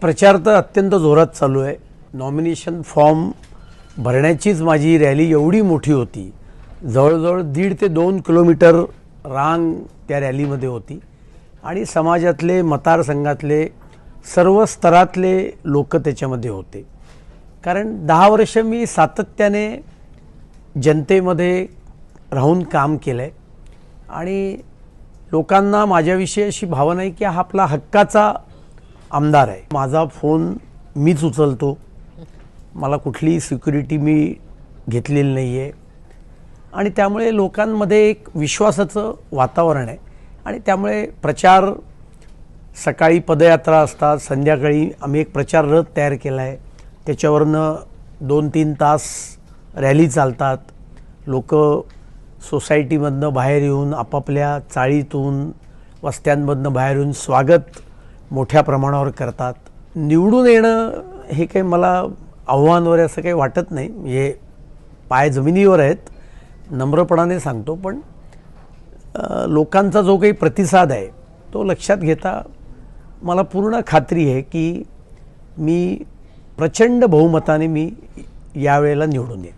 प्रचार तर अत्यंत जोरात चालू आहे. नॉमिनेशन फॉर्म भरण्याचीच माझी रॅली एवढी मोठी होती. जवळजवळ दीड ते दोन किलोमीटर रांग त्या रॅलीमध्ये होती. आणि समाजातले मतदारसंघातले सर्व स्तरातले लोक त्याच्यामध्ये होते. कारण दहा वर्ष मी सातत्याने जनतेमध्ये राहून काम केलं आहे आणि लोकांना माझ्याविषयी अशी भावना आहे की हा आपला हक्काचा आमदार आहे. माझा फोन मीच उचलतो. मला कुठलीही सिक्युरिटी मी घेतलेली नाही आहे आणि त्यामुळे लोकांमध्ये एक विश्वासाचं वातावरण आहे. आणि त्यामुळे प्रचार सकाळी पदयात्रा असतात संध्याकाळी आम्ही एक प्रचार रथ तयार केला आहे त्याच्यावरनं दोन तीन तास रॅली चालतात. लोक सोसायटीमधनं बाहेर येऊन आपापल्या चाळीतून वस्त्यांमधनं बाहेर येऊन स्वागत मोठ्या प्रमाणावर करतात. निवडून येणं हे काही मला आव्हान वगैरे असं काही वाटत नाही. हे पाय जमिनीवर आहेत नम्रपणाने सांगतो पण लोकांचा जो काही प्रतिसाद आहे तो लक्षात घेता मला पूर्ण खात्री आहे की मी प्रचंड बहुमताने मी यावेळेला निवडून येईन.